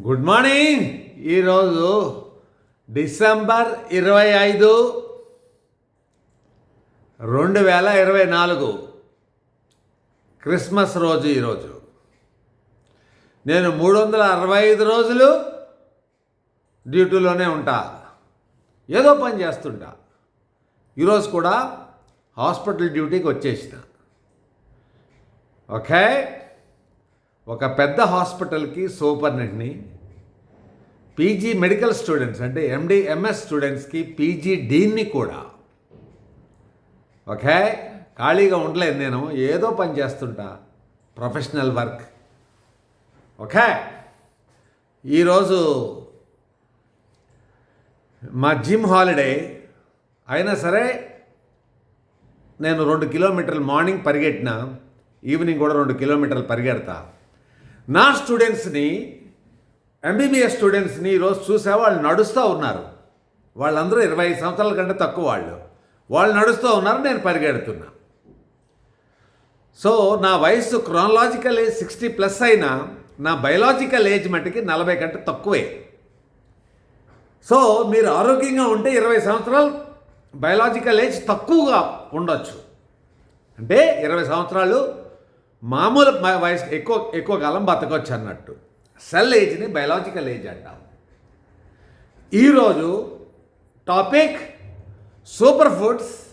Good morning ఈరోజు December ఇరవై ఐదు రెండు వేల ఇరవై నాలుగు. క్రిస్మస్ రోజు ఈరోజు. నేను మూడు వందల అరవై ఐదు రోజులు డ్యూటీలోనే ఉంటా. ఏదో పని చేస్తుంటా. ఈరోజు కూడా హాస్పిటల్ డ్యూటీకి వచ్చేసిన. ఓకే? ఒక పెద్ద హాస్పిటల్కి సూపర్నెంట్ని పీజీ మెడికల్ స్టూడెంట్స్ అంటే ఎండి ఎంఎస్ స్టూడెంట్స్కి పీజీ డీన్ని కూడా. ఓకే? ఖాళీగా ఉండలేదు నేను ఏదో పని చేస్తుంటా. Professional work. ఓకే? ఈరోజు మా జిమ్ హాలిడే అయినా సరే నేను రెండు కిలోమీటర్లు మార్నింగ్ పరిగెట్టిన ఈవినింగ్ కూడా రెండు కిలోమీటర్లు పరిగెడతా. నా స్టూడెంట్స్ని ఎంబీబీఎస్ స్టూడెంట్స్ని ఈరోజు చూసే వాళ్ళు నడుస్తూ ఉన్నారు. వాళ్ళందరూ ఇరవై ఐదు సంవత్సరాల కంటే తక్కువ వాళ్ళు. వాళ్ళు నడుస్తూ ఉన్నారు నేను పరిగెడుతున్నా. సో నా వయసు క్రోనలాజికల్ ఏజ్ సిక్స్టీ ప్లస్ అయినా నా బయలాజికల్ ఏజ్ మట్టుకి నలభై కంటే తక్కువే. సో మీరు ఆరోగ్యంగా ఉంటే ఇరవై సంవత్సరాలు బయలాజికల్ ఏజ్ తక్కువగా ఉండొచ్చు. అంటే ఇరవై సంవత్సరాలు మామూలు వయసు ఎక్కువ ఎక్కువ కాలం బతకొచ్చు అన్నట్టు. సెల్ ఏజ్ని బయలాజికల్ ఏజ్ అంటాం. ఈరోజు topic super foods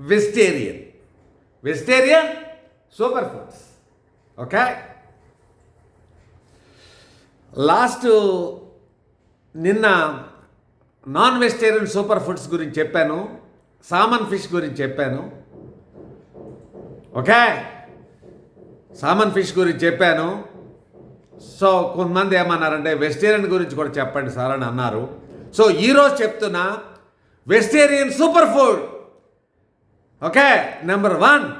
vegetarian. Vegetarian super foods. Okay? Last నిన్న నాన్ వెజిటేరియన్ సూపర్ ఫుడ్స్ గురించి చెప్పాను. సామన్ ఫిష్ గురించి చెప్పాను. ఓకే? సామన్ ఫిష్ గురించి చెప్పాను. సో కొంతమంది ఏమన్నారంటే వెజిటేరియన్ గురించి కూడా చెప్పండి సార్ అని అన్నారు. సో ఈరోజు చెప్తున్నా vegetarian super food okay number one.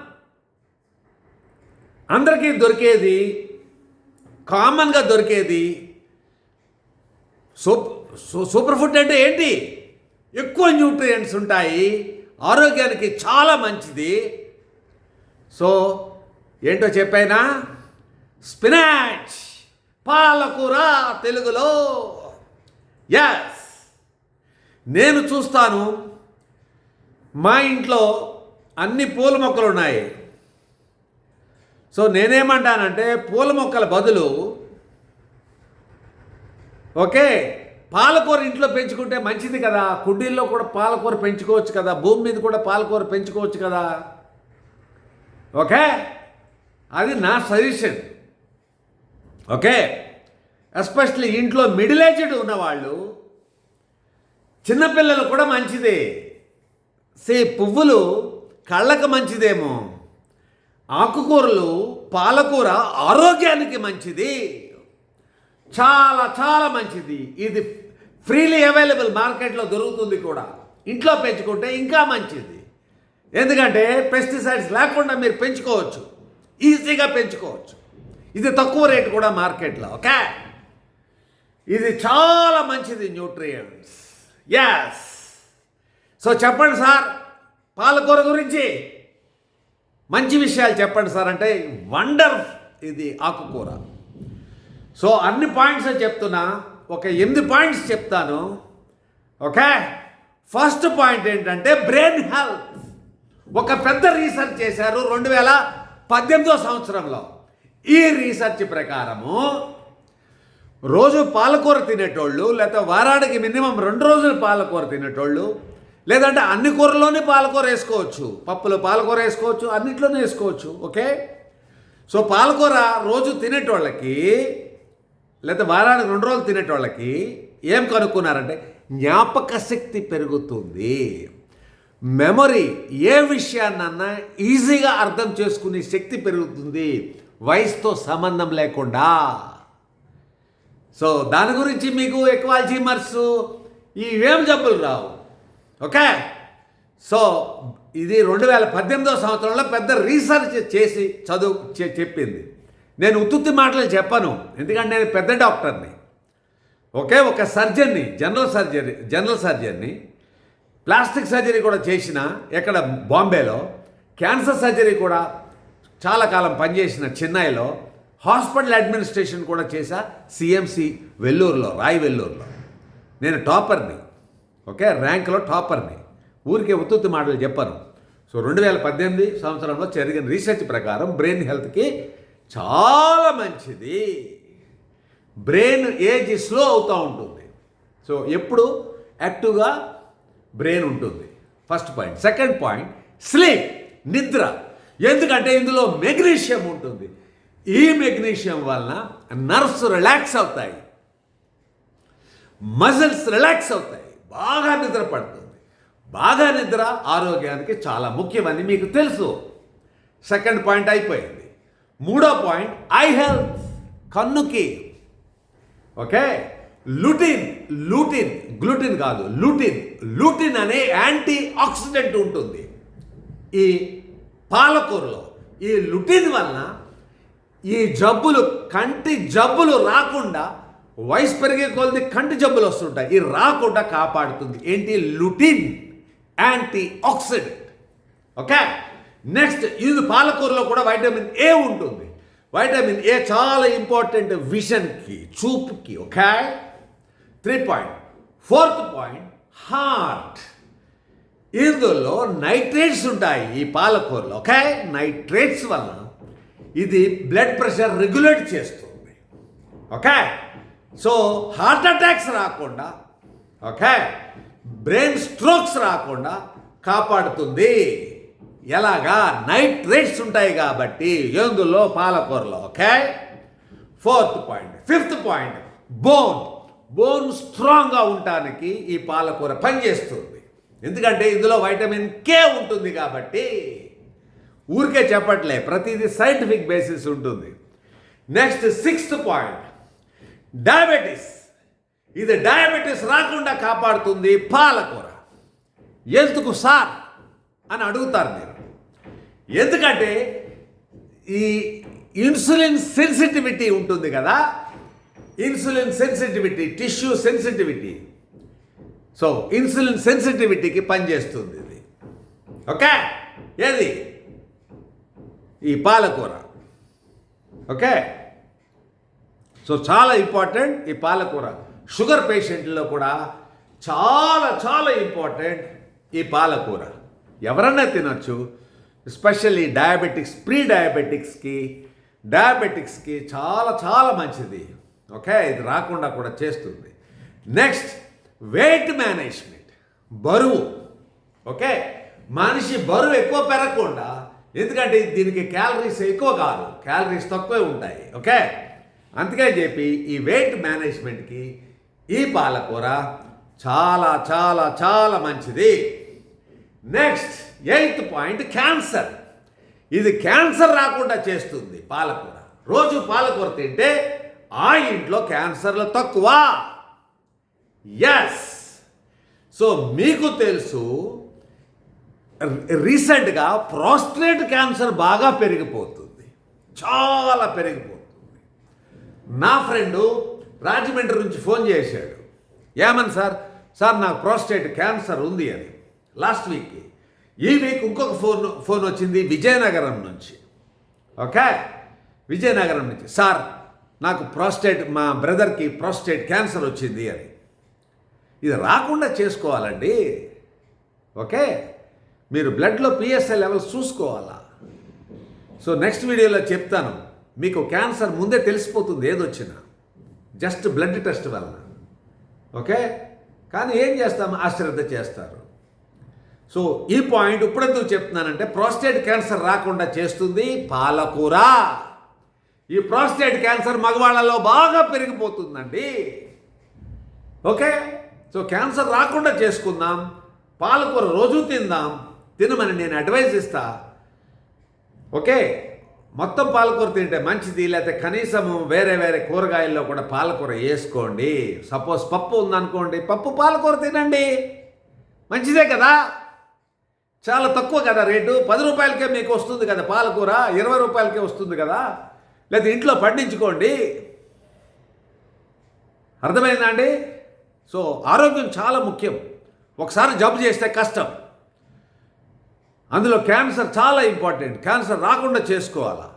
అందరికీ దొరికేది కామన్గా దొరికేది సూప్ సూ- సూపర్ ఫుడ్ అంటే ఏంటి? ఎక్కువ న్యూట్రియంట్స్ ఉంటాయి ఆరోగ్యానికి చాలా మంచిది. సో ఏంటో చెప్పైనా? స్పినాచ్! పాలకూర తెలుగులో. ఎస్ నేను చూస్తాను మా ఇంట్లో అన్ని పూల మొక్కలు ఉన్నాయి. సో నేనేమంటానంటే పూల మొక్కల బదులు ఓకే పాలకూర ఇంట్లో పెంచుకుంటే మంచిది కదా? కుండీల్లో కూడా పాలకూర పెంచుకోవచ్చు కదా? భూమి మీద కూడా పాలకూర పెంచుకోవచ్చు కదా? ఓకే? అది నా సజెషన్. ఓకే? ఎస్పెషల్లీ ఇంట్లో మిడిల్ ఏజ్డ్ ఉన్నవాళ్ళు చిన్నపిల్లలు కూడా మంచిదే. సే పువ్వులు కళ్ళకు మంచిదేమో. ఆకుకూరలు పాలకూర ఆరోగ్యానికి మంచిది. చాలా చాలా మంచిది. ఇది ఫ్రీలీ అవైలబుల్ మార్కెట్లో దొరుకుతుంది కూడా. ఇంట్లో పెంచుకుంటే ఇంకా మంచిది. ఎందుకంటే పెస్టిసైడ్స్ లేకుండా మీరు పెంచుకోవచ్చు. ఈజీగా పెంచుకోవచ్చు. ఇది తక్కువ రేటు కూడా మార్కెట్లో ఓకే? ఇది చాలా మంచిది న్యూట్రియంట్స్. ఎస్ సో చెప్పండి సార్ పాలకూర గురించి మంచి విషయాలు చెప్పండి సార్ అంటే వండర్ ఇది ఆకుకూర. సో అన్ని పాయింట్స్ చెప్తున్నా ఒక ఎనిమిది పాయింట్స్ చెప్తాను ఓకే? ఫస్ట్ పాయింట్ ఏంటంటే బ్రెయిన్ హెల్త్. ఒక పెద్ద రీసెర్చ్ చేశారు రెండు వేల పద్దెనిమిదో సంవత్సరంలో ఈ రీసెర్చ్ ప్రకారము రోజు పాలకూర తినేటోళ్ళు లేకపోతే వారానికి మినిమం రెండు రోజులు పాలకూర తినేటోళ్ళు లేదంటే అన్ని కూరలోనే పాలకూర వేసుకోవచ్చు. పప్పులో పాలకూర వేసుకోవచ్చు అన్నిట్లోనే వేసుకోవచ్చు ఓకే? సో పాలకూర రోజు తినేటోళ్ళకి లేదా వారానికి రెండు రోజులు తినేటోళ్ళకి ఏం కనుక్కున్నారంటే జ్ఞాపక శక్తి పెరుగుతుంది. మెమొరీ ఏ విషయాన్నన్నా ఈజీగా అర్థం చేసుకునే శక్తి పెరుగుతుంది. వయసుతో సంబంధం లేకుండా. సో దాని గురించి మీకు ఎక్కువ అల్జీమర్స్ ఇవేం జబ్బులు రావు. ఓకే? సో ఇది రెండు వేల పద్దెనిమిదో సంవత్సరంలో పెద్ద రీసెర్చ్ చేసి చదువు చె- చెప్పింది. నేను ఉత్తుత్తి మాటలు చెప్పను ఎందుకంటే నేను పెద్ద డాక్టర్ని. ఒకే ఒక సర్జన్ని జనరల్ సర్జరీ జనరల్ సర్జన్ని ప్లాస్టిక్ సర్జరీ కూడా చేసిన ఎక్కడ బాంబేలో క్యాన్సర్ సర్జరీ కూడా చాలా కాలం పనిచేసిన చెన్నైలో హాస్పిటల్ అడ్మినిస్ట్రేషన్ కూడా చేశా సిఎంసి వెల్లూరులో రాయి వెల్లూరులో. నేను టాపర్ని ఓకే? ర్యాంక్లో టాపర్ని. ఊరికే ఉత్తుత్తి మాటలు చెప్పాను. సో రెండు వేల పద్దెనిమిది సంవత్సరంలో జరిగిన రీసెర్చ్ ప్రకారం బ్రెయిన్ హెల్త్కి చాలా మంచిది. బ్రెయిన్ ఏజ్ స్లో అవుతూ ఉంటుంది. సో ఎప్పుడు? యాక్టివ్గా బ్రెయిన్ ఉంటుంది. First point second point sleep నిద్ర. ఎందుకంటే ఇందులో మెగ్నీషియం ఉంటుంది. ఈ మెగ్నీషియం వలన నర్వ్స్ రిలాక్స్ అవుతాయి. మజిల్స్ రిలాక్స్ అవుతాయి. బాగా నిద్ర పడుతుంది. బాగా నిద్ర ఆరోగ్యానికి చాలా ముఖ్యమని మీకు తెలుసు. సెకండ్ పాయింట్ అయిపోయింది. మూడో పాయింట్ ఐ హెల్త్ కన్నుకి. ఓకే లుటిన్ లూటిన్ గ్లూటిన్ కాదు లూటిన్. లూటిన్ అనే యాంటీ ఆక్సిడెంట్ ఉంటుంది. ఈ పాలకూరలో ఈ లుటిన్ వలన ఈ జబ్బులు కంటి జబ్బులు రాకుండా వయసు పెరిగే కొలది కంటి జబ్బులు వస్తుంటాయి. ఇది రాకుండా కాపాడుతుంది. ఏంటి? Lutein antioxidant okay? నెక్స్ట్ ఇది పాలకూరలో కూడా వైటమిన్ ఏ ఉంటుంది? వైటమిన్ ఏ చాలా ఇంపార్టెంట్ విజన్కి చూపుకి okay? Three point fourth point heart ఇందులో నైట్రేట్స్ ఉంటాయి ఈ పాలకూరలో ఓకే నైట్రేట్స్ వల్ల ఇది బ్లడ్ ప్రెషర్ రెగ్యులేట్ చేస్తుంది ఓకే సో హార్ట్ అటాక్స్ రాకుండా ఓకే బ్రెయిన్ స్ట్రోక్స్ రాకుండా కాపాడుతుంది. ఎలాగా? నైట్రేట్స్ ఉంటాయి కాబట్టి ఎందులో పాలకూరలో okay fourth point fifth point bone bone స్ట్రాంగ్గా ఉండటానికి ఈ పాలకూర పనిచేస్తుంది. ఎందుకంటే ఇందులో వైటమిన్ కే ఉంటుంది కాబట్టి ఊరికే చెప్పట్లే ప్రతిదీ సైంటిఫిక్ బేసిస్ ఉంటుంది. Next sixth point diabetes. ఇది డయాబెటీస్ రాకుండా కాపాడుతుంది పాలకూర. ఎందుకు సార్ అని అడుగుతారు మీరు. ఎందుకంటే ఈ ఇన్సులిన్ సెన్సిటివిటీ ఉంటుంది కదా insulin sensitivity tissue sensitivity so insulin సెన్సిటివిటీకి పనిచేస్తుంది ఇది. ఓకే ఏది? ఈ పాలకూర. ఓకే సో చాలా ఇంపార్టెంట్ ఈ పాలకూర. షుగర్ పేషెంట్లో కూడా చాలా చాలా ఇంపార్టెంట్ ఈ పాలకూర. ఎవరన్నా తినొచ్చు. ఎస్పెషల్లీ డయాబెటిక్స్ ప్రీ డయాబెటిక్స్కి డయాబెటిక్స్కి చాలా చాలా మంచిది. ఓకే? ఇది రాకుండా కూడా చేస్తుంది. నెక్స్ట్ వెయిట్ మేనేజ్మెంట్ బరువు. ఓకే? మనిషి బరువు ఎక్కువ పెరగకుండా ఎందుకంటే దీనికి క్యాలరీస్ ఎక్కువ కాదు క్యాలరీస్ తక్కువే ఉంటాయి. ఓకే? అందుకే చెప్పి ఈ వెయిట్ మేనేజ్మెంట్కి ఈ పాలకూర చాలా చాలా చాలా మంచిది. నెక్స్ట్ ఎయిత్ పాయింట్ క్యాన్సర్ ఇది క్యాన్సర్ రాకుండా చేస్తుంది పాలకూర. రోజు పాలకూర తింటే ఆ ఇంట్లో క్యాన్సర్లు తక్కువ. ఎస్ సో మీకు తెలుసు రీసెంట్గా ప్రాస్ట్రేట్ క్యాన్సర్ బాగా పెరిగిపోతుంది. చాలా పెరిగిపోతుంది. నా ఫ్రెండు రాజమండ్రి నుంచి ఫోన్ చేశాడు. ఏమని సార్? సార్ నాకు ప్రోస్టేట్ క్యాన్సర్ ఉంది అని. లాస్ట్ వీక్ ఈ వీక్ ఇంకొక ఫోన్ ఫోన్ వచ్చింది విజయనగరం నుంచి. ఓకే విజయనగరం నుంచి. సార్ నాకు ప్రాస్టేట్ మా బ్రదర్కి ప్రాస్టేట్ క్యాన్సర్ వచ్చింది అని. ఇది రాకుండా చేసుకోవాలండి. ఓకే? మీరు బ్లడ్లో పిఎస్ఐ లెవెల్స్ చూసుకోవాలా? సో నెక్స్ట్ వీడియోలో చెప్తాను. మీకు క్యాన్సర్ ముందే తెలిసిపోతుంది ఏదొచ్చినా జస్ట్ బ్లడ్ టెస్ట్ వలన. ఓకే? కానీ ఏం చేస్తాము అశ్రద్ధ చేస్తారు. సో ఈ పాయింట్ ఇప్పుడెందుకు చెప్తున్నానంటే ప్రోస్టేట్ క్యాన్సర్ రాకుండా చేస్తుంది పాలకూర. ఈ ప్రాస్టేట్ క్యాన్సర్ మగవాళ్ళలో బాగా పెరిగిపోతుందండి. ఓకే? సో క్యాన్సర్ రాకుండా చేసుకుందాం పాలకూర రోజు తిందాం తినమని నేను అడ్వైజ్ ఇస్తా. ఓకే? మొత్తం పాలకూర తింటే మంచిది లేకపోతే కనీసము వేరే వేరే కూరగాయల్లో కూడా పాలకూర వేసుకోండి. సపోజ్ పప్పు ఉందనుకోండి పప్పు పాలకూర తినండి. మంచిదే కదా? చాలా తక్కువ కదా రేటు. పది రూపాయలకే మీకు వస్తుంది కదా పాలకూర ఇరవై రూపాయలకే వస్తుంది కదా? లేదా ఇంట్లో పండించుకోండి. అర్థమైందా అండి? సో ఆరోగ్యం చాలా ముఖ్యం. ఒకసారి జబ్బు చేస్తే కష్టం. అందులో క్యాన్సర్ చాలా ఇంపార్టెంట్. క్యాన్సర్ రాకుండా చేసుకోవాలా?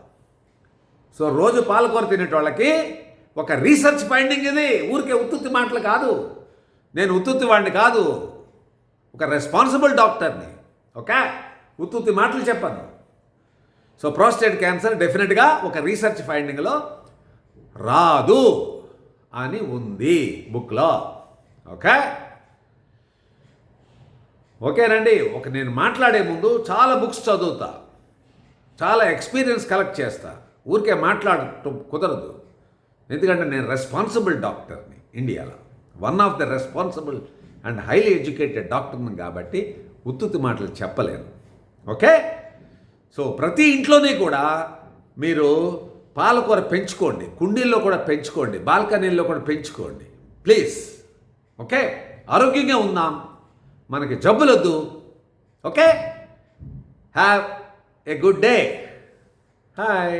సో రోజు పాలకూర తినేటోళ్ళకి ఒక రీసెర్చ్ ఫైండింగ్ ఇది. ఊరికే ఉత్తుత్తి మాటలు కాదు. నేను ఉత్తుత్తి వాడిని కాదు. ఒక రెస్పాన్సిబుల్ డాక్టర్ని. ఓకే? ఉత్తుత్తి మాటలు చెప్పను. సో ప్రోస్టేట్ క్యాన్సర్ డెఫినెట్గా ఒక రీసెర్చ్ ఫైండింగ్లో రాదు అని ఉంది బుక్లో ఓకే ఓకేనండి ఒక నేను మాట్లాడే ముందు చాలా బుక్స్ చదువుతా. చాలా ఎక్స్పీరియన్స్ కలెక్ట్ చేస్తా. ఊరికే మాట్లాడటం కుదరదు. ఎందుకంటే నేను రెస్పాన్సిబుల్ డాక్టర్ని ఇండియాలో. One of the responsible and highly educated డాక్టర్ని కాబట్టి ఉత్తుత్తి మాటలు చెప్పలేను. ఓకే సో ప్రతి ఇంట్లోనే కూడా మీరు పాలకూర పెంచుకోండి కుండీల్లో కూడా పెంచుకోండి బాల్కనీల్లో కూడా పెంచుకోండి. ప్లీజ్ ఓకే ఆరోగ్యంగా ఉందాం మనకి జబ్బులొద్దు. Okay have a good day hi